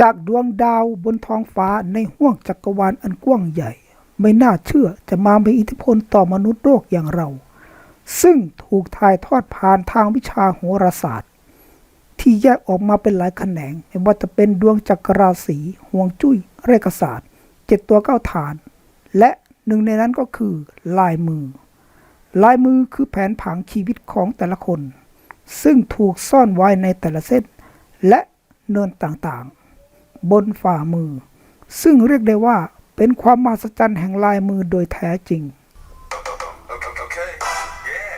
จากดวงดาวบนท้องฟ้าในห้วงจักรวาลอันกว้างใหญ่ ไม่น่าเชื่อจะมามีอิทธิพลต่อมนุษย์โลกอย่างเรา ซึ่งถูกถ่ายทอดผ่านทางวิชาโหราศาสตร์ ที่แยกออกมาเป็นหลายแขนงไม่ว่าจะเป็นดวงจักรราศีห่วงจุ้ยเรขศาสตร์เจ็ดตัวเก้าฐาน และหนึ่งในนั้นก็คือลายมือ ลายมือคือแผนผังชีวิตของแต่ละคน ซึ่งถูกซ่อนไว้ในแต่ละเส้น และเนินต่าง บนฝ่ามือ ซึ่งเรียกได้ว่าเป็นความมหัศจรรย์แห่งลายมือโดยแท้จริง Okay. Yeah.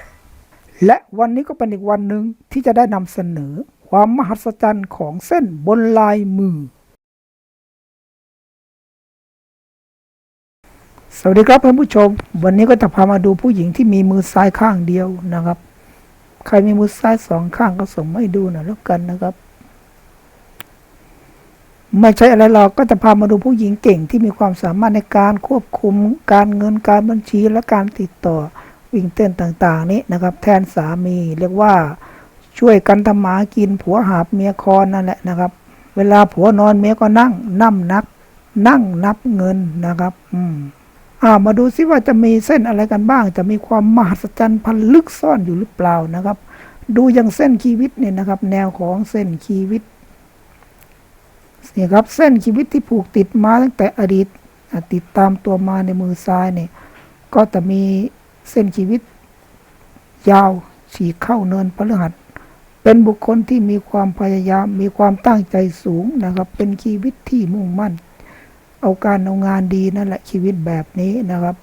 และวันนี้ก็เป็นอีกวันหนึ่งที่จะได้นำเสนอความมหัศจรรย์ของเส้นบนลายมือ สวัสดีครับท่านผู้ชม วันนี้ก็จะพามาดูผู้หญิงที่มีมือซ้ายข้างเดียวนะครับ ใครมีมือซ้ายสองข้างก็ส่งมาให้ดูหน่อยแล้วกันนะครับ ไม่ใช่อะไรหรอกก็จะพามาดูผู้หญิงเก่งที่มีความสามารถในการควบคุมการเงินการบัญชีและการติดต่อวิ่งเต้นต่างๆ นี้นะครับ แทนสามีเรียกว่าช่วยกันทำหมากินผัวหาบเมียคอนนั่นแหละนะครับ เวลาผัวนอนเมียก็นั่งนั่มนักนั่งนับเงินนะครับ อืมอ่ามาดูซิว่าจะมีเส้นอะไรกันบ้าง จะมีความมหัศจรรย์พันลึกซ่อนอยู่หรือเปล่านะครับ ดูอย่างเส้นชีวิตเนี่ยนะครับ แนวของเส้นชีวิต นี่ครับเส้นชีวิตที่ผูกติดมาตั้งแต่อดีตติดตามตัวมาในมือซ้ายเนี่ยก็จะมีเส้นชีวิต ยาวฉีกเข้าเนินพฤหัสเป็นบุคคลที่มีความพยายามมีความตั้งใจสูงนะครับ เป็นชีวิตที่มุ่งมั่น เอาการเอางานดีนั่นแหละชีวิตแบบนี้นะครับ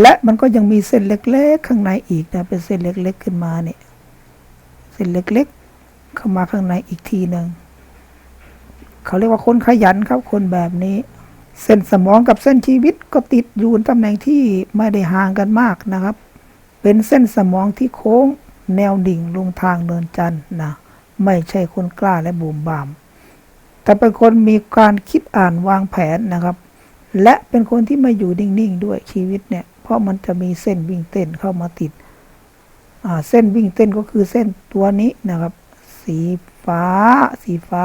และมันก็ยังมีเส้นเล็ก ๆ ข้างในอีกนะเป็นเส้นเล็ก ๆ ขึ้นมาเนี่ยเส้นเล็ก ๆ เข้ามาข้างในอีกทีหนึ่ง เขาเรียกว่าคนขยันครับ คนแบบนี้ เส้นสมองกับเส้นชีวิตก็ติดอยู่ตำแหน่งที่ไม่ได้ห่างกันมากนะครับ เป็นเส้นสมองที่โค้งแนวดิ่งลงทางเดินจันทร์นะไม่ใช่คนกล้าและบูมบาม แต่เป็นคนมีการคิดอ่านวางแผนนะครับ และเป็นคนที่ไม่อยู่นิ่งๆด้วยชีวิตเนี่ย เพราะมันจะมีเส้นวิ่งเต้นเข้ามาติดเส้นวิ่งเต้นก็คือเส้นตัวนี้นะครับ สีฟ้า สีฟ้า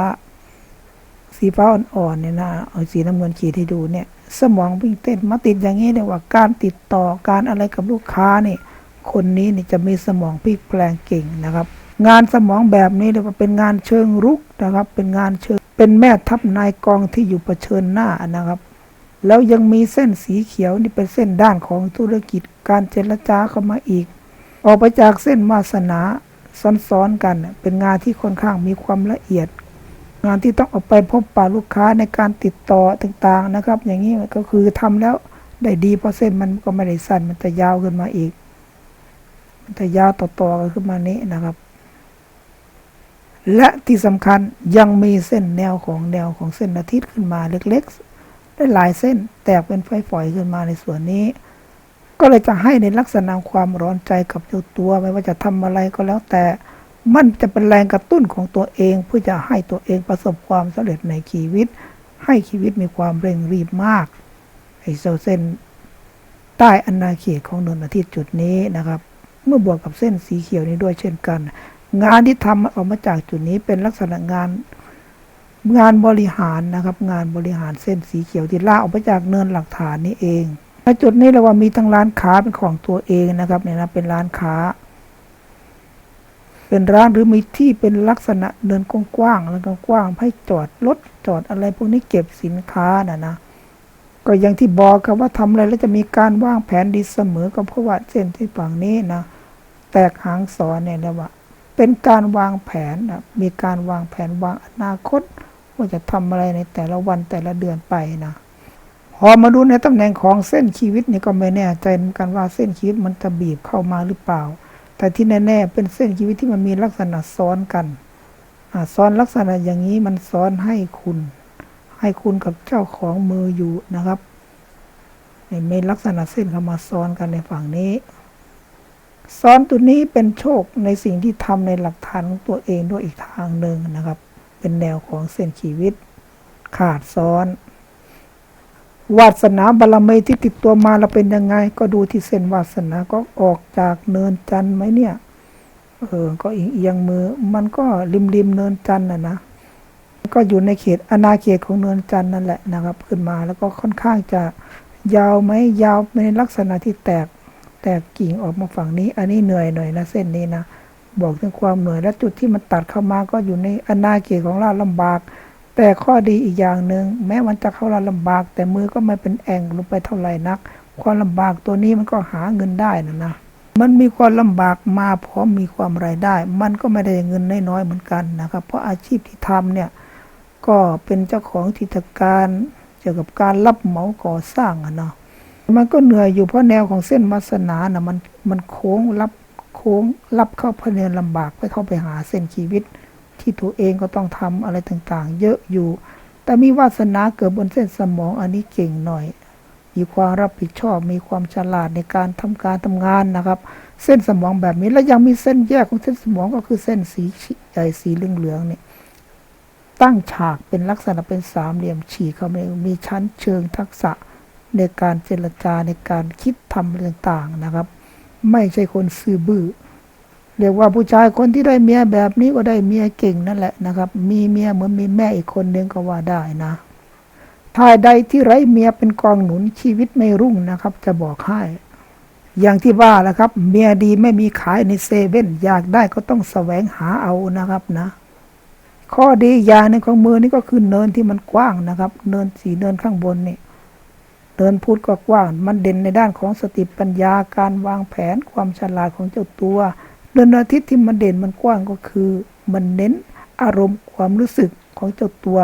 สีฟ้าอ่อนๆเนี่ยนะเอาสีน้ำเงินขีดให้ดูเนี่ย สมองวิ่งเต้นมาติดอย่างนี้เนี่ยว่าการติดต่อการอะไรกับลูกค้านี่คนนี้นี่จะมีสมองพลิกแปลงเก่งนะครับ งานสมองแบบนี้เรียกว่าเป็นงานเชิงรุกนะครับ เป็นงานเชิงเป็นแม่ทัพนายกองที่อยู่เผชิญหน้านะครับ แล้วยังมีเส้นสีเขียวนี่เป็นเส้นด้านของธุรกิจการเจรจาเข้ามาอีก ออกไปจากเส้นวาสนาซ้อนๆกัน เป็นงานที่ค่อนข้างมีความละเอียด งานที่ต้องออกไปพบปะลูกค้าในการติดต่อต่างๆนะครับ อย่างนี้ก็คือทำแล้วได้ดีเพราะเส้นมันก็ไม่ได้สั้นมันจะยาวขึ้นมาอีก มันจะยาวต่อๆกันขึ้นมานี้นะครับ และที่สำคัญยังมีเส้นแนวของแนวของเส้นอาทิตย์ขึ้นมาเล็กๆ ได้หลายเส้นแตกเป็นไฟฝอยขึ้นมาในส่วนนี้ ก็เลยจะให้ในลักษณะความร้อนใจกับเจ้าตัวไม่ว่าจะทำอะไรก็แล้วแต่ มันจะเป็นแรงกระตุ้นของตัวเองเพื่อจะให้ตัวเองประสบความสำเร็จในชีวิต ให้ชีวิตมีความเร่งรีบมากไอ้เส้นใต้อนาเขตของดวงอาทิตย์จุดนี้นะครับ เมื่อบวกกับเส้นสีเขียวนี้ด้วยเช่นกัน งานที่ทำออกมาจากจุดนี้เป็นลักษณะงานงานบริหารนะครับ งานบริหารเส้นสีเขียวที่ล่าออกมาจากเนินหลักฐานนี้เองในจุดนี้เราว่ามีทั้งร้านค้าเป็นของตัวเองนะครับเนี่ยนะเป็นร้านค้า เป็นร้านหรือมีที่เป็นลักษณะเดินกว้างๆแล้วก็กว้างให้จอดรถจอดอะไรพวกนี้เก็บสินค้านะนะก็อย่างที่บอกครับว่าทำอะไรแล้วจะมีการวางแผนดีเสมอก็เพราะว่าเส้นที่ฝั่งนี้นะแตกหางสอนเนี่ยเรียกว่า เป็นการวางแผนนะมีการวางแผนวางอนาคต ว่าจะทำอะไรในแต่ละวันแต่ละเดือนไปนะพอมาดูในตำแหน่งของเส้นชีวิตนี่ก็ไม่แน่ใจเหมือนกันว่าเส้นชีวิตมันจะบีบเข้ามาหรือเปล่า แต่ที่แน่ๆเป็นเส้นชีวิตที่มันมีลักษณะซ้อนกันซ้อนลักษณะอย่างนี้มันซ้อนให้คุณ ให้คุณกับเจ้าของมืออยู่นะครับนี่มีลักษณะเส้นเข้ามาซ้อนกันในฝั่งนี้ ซ้อนตัวนี้เป็นโชคในสิ่งที่ทำในหลักฐานของตัวเองด้วยอีกทางหนึ่งนะครับ เป็นแนวของเส้นชีวิต ขาดซ้อน วาสนาบารมีที่ติดตัวมาเราเป็นยังไง ก็ดูที่เส้นวาสนาก็ออกจากเนินจันทร์ไหมเนี่ย เออ ก็เอียงเอียงมือ มันก็ริมริมเนินจันทร์นะนะ ก็อยู่ในเขตอาณาเขตของเนินจันทร์นั่นแหละนะครับ ขึ้นมาแล้วก็ค่อนข้างจะยาวไหมยาวในลักษณะที่แตกแตกกิ่งออกมาฝั่งนี้ อันนี้เหนื่อยหน่อยนะเส้นนี้นะบอกถึงความเหนื่อยและจุดที่มันตัดเข้ามาก็อยู่ในอาณาเขตของเราลำบาก แต่ข้อดีอีกอย่างหนึ่งแม้มันจะเข้าเราลำบาก แต่มือก็ไม่เป็นแองลงไปเท่าไหร่นัก ความลำบากตัวนี้มันก็หาเงินได้นะนะมันมีความลำบากมาพร้อมมีความรายได้ มันก็ไม่ได้เงินน้อยๆเหมือนกันนะครับ เพราะอาชีพที่ทำเนี่ยก็เป็นเจ้าของกิจการเกี่ยวกับการรับเหมาก่อสร้างอะเนาะมันก็เหนื่อยอยู่เพราะแนวของเส้นวาสนานะมันมันโค้งรับโค้งรับเข้าพเนินลำบากไปเข้าไปหาเส้นชีวิต ที่ตัวเองก็ต้องทำอะไรต่างๆ เยอะอยู่ แต่มีวาสนาเกิดบนเส้นสมองอันนี้เก่งหน่อย มีความรับผิดชอบ มีความฉลาดในการทำการทำงานนะครับ เส้นสมองแบบนี้ แล้วยังมีเส้นแยกของเส้นสมองก็คือเส้นสีใหญ่สีเหลืองๆเนี่ยตั้งฉากเป็นลักษณะเป็นสามเหลี่ยมฉีกเขามีชั้นเชิงทักษะในการเจรจาในการคิดทำต่างๆนะครับ ไม่ใช่คนซื่อบื้อ เรียกว่าผู้ชายคนที่ได้เมียแบบนี้ก็ได้เมียเก่งนั่นแหละนะครับ มีเมียเหมือนมีแม่อีกคนนึงก็ว่าได้นะทายใดที่ไร้เมียเป็นกองหนุนชีวิตไม่รุ่งนะครับ จะบอกให้ อย่างที่ว่าแหละครับ เมียดีไม่มีขายในเซเว่นอยากได้ก็ต้องแสวงหาเอานะครับนะ ข้อดีอย่างหนึ่งของมือนี่ก็คือเนินที่มันกว้างนะครับ เนินสีเนินข้างบนนี่เนินพุทธก็กว้าง มันเด่นในด้านของสติปัญญาการวางแผนความฉลาดของเจ้าตัว เนินอาทิตย์ที่มันเด่นมันกว้างก็คือ มันเน้นอารมณ์ความรู้สึกของเจ้าตัว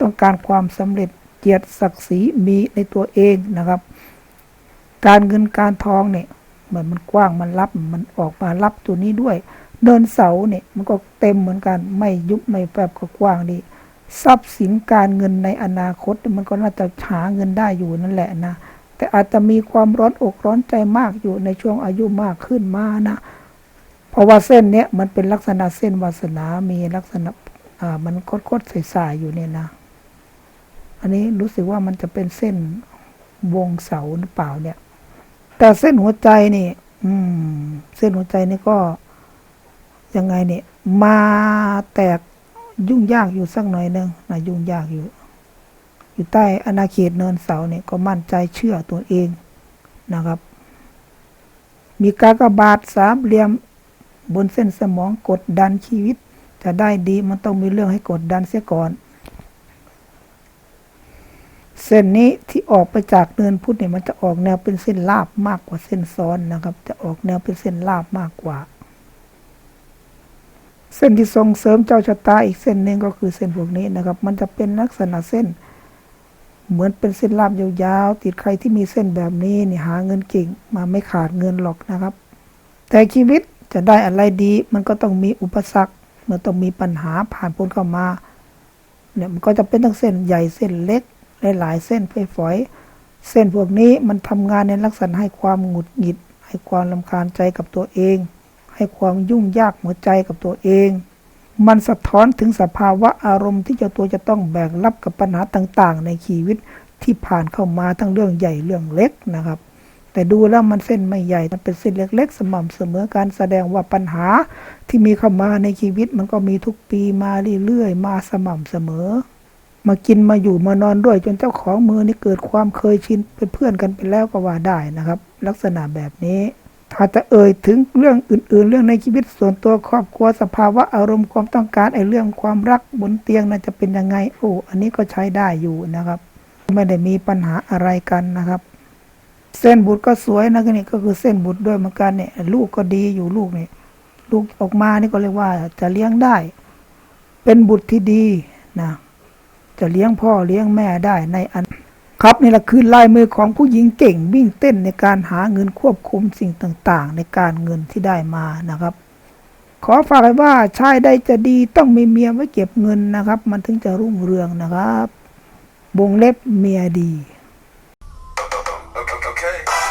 ต้องการความสำเร็จเกียรติศักดิ์ศรีมีในตัวเองนะครับ การเงินการทองเนี่ยเหมือนมันกว้างมันรับมันออกมารับตัวนี้ด้วย เดินเสาเนี่ยมันก็เต็มเหมือนกันไม่ยุบไม่แฟบก็กว้างดีทรัพย์สินการเงินในอนาคตมันก็น่าจะหาเงินได้อยู่นั่นแหละนะ แต่อาจจะมีความร้อนอกร้อนใจมากอยู่ในช่วงอายุมากขึ้นมานะ เพราะว่าเส้นเนี้ยมันเป็นลักษณะเส้นวาสนา มีลักษณะอ่ามันคดๆใสๆอยู่เนี่ยนะ อันนี้รู้สึกว่ามันจะเป็นเส้นวงเสาหรือเปล่าเนี่ย แต่เส้นหัวใจนี่ อืม เส้นหัวใจนี่ก็ยังไงเนี่ย มาแตกยุ่งยากอยู่สักหน่อยหนึงนะยุ่งยากอยู่ อยู่ใต้อาณาเขตเนินเสาเนี่ยก็มั่นใจเชื่อตัวเองนะครับ มีกากบาทสามเหลี่ยม บนเส้นสมองกดดันชีวิต จะได้ดีมันต้องมีเรื่องให้กดดันเสียก่อน เส้นนี้ที่ออกไปจากเนินพุทธเนี่ยมันจะออกแนวเป็นเส้นลาบมากกว่าเส้นซ้อนนะครับ จะออกแนวเป็นเส้นลาบมากกว่า เส้นที่ส่งเสริมเจ้าชะตาอีกเส้นหนึ่งก็คือเส้นพวกนี้นะครับ มันจะเป็นลักษณะเส้น เหมือนเป็นเส้นลาบยาวๆติดใครที่มีเส้นแบบนี้เนี่ยหาเงินเก่งมาไม่ขาดเงินหรอกนะครับ แต่ชีวิต จะได้อะไรดีมันก็ต้องมีอุปสรรคมันต้องมีปัญหาผ่านพ้นเข้ามาเนี่ยมันก็จะเป็นทั้งเส้นใหญ่เส้นเล็กหลายๆเส้นฝอยๆเส้นพวกนี้มันทำงานในลักษณะให้ความหงุดหงิด ให้ความลำคาญใจกับตัวเอง ให้ความยุ่งยากหัวใจกับตัวเอง มันสะท้อนถึงสภาวะอารมณ์ที่เจ้าตัวจะต้องแบกรับกับปัญหาต่างๆ ในชีวิตที่ผ่านเข้ามาทั้งเรื่องใหญ่เรื่องเล็กนะครับ แต่ดูแล้วมันเส้นไม่ใหญ่ มันเป็นเส้นเล็ก ๆ สม่ำเสมอการแสดงว่าปัญหาที่มีเข้ามาในชีวิต มันก็มีทุกปีมาเรื่อยๆ มาสม่ำเสมอ มากินมาอยู่มานอนด้วยจนเจ้าของมือนี่เกิดความเคยชินเป็นเพื่อนกันไปแล้วก็ว่าได้นะครับ ลักษณะแบบนี้ ถ้าจะเอ่ยถึงเรื่องอื่น ๆ เรื่องในชีวิตส่วนตัวครอบครัวสภาวะอารมณ์ความต้องการไอ้เรื่องความรักบนเตียงน่าจะเป็นยังไงโอ้อันนี้ก็ใช้ได้อยู่นะครับ ไม่ได้มีปัญหาอะไรกันนะครับ เส้นบุตรก็สวยนะนี่ก็คือเส้นบุตรด้วยเหมือนกันเนี่ยลูกก็ดีอยู่ลูกเนี่ยลูกออกมานี่ก็เรียกว่าจะเลี้ยงได้ เป็นบุตรที่ดีนะจะเลี้ยงพ่อเลี้ยงแม่ได้ในอันครับนี่แหละคือลายมือของผู้หญิงเก่งวิ่งเต้นในการหาเงินควบคุมสิ่งต่างๆ ในการเงินที่ได้มานะครับ ขอฝากไว้ว่าชายใดจะดีต้องมีเมียไว้เก็บเงินนะครับ มันถึงจะรุ่งเรืองนะครับวงเล็บเมียดี Okay.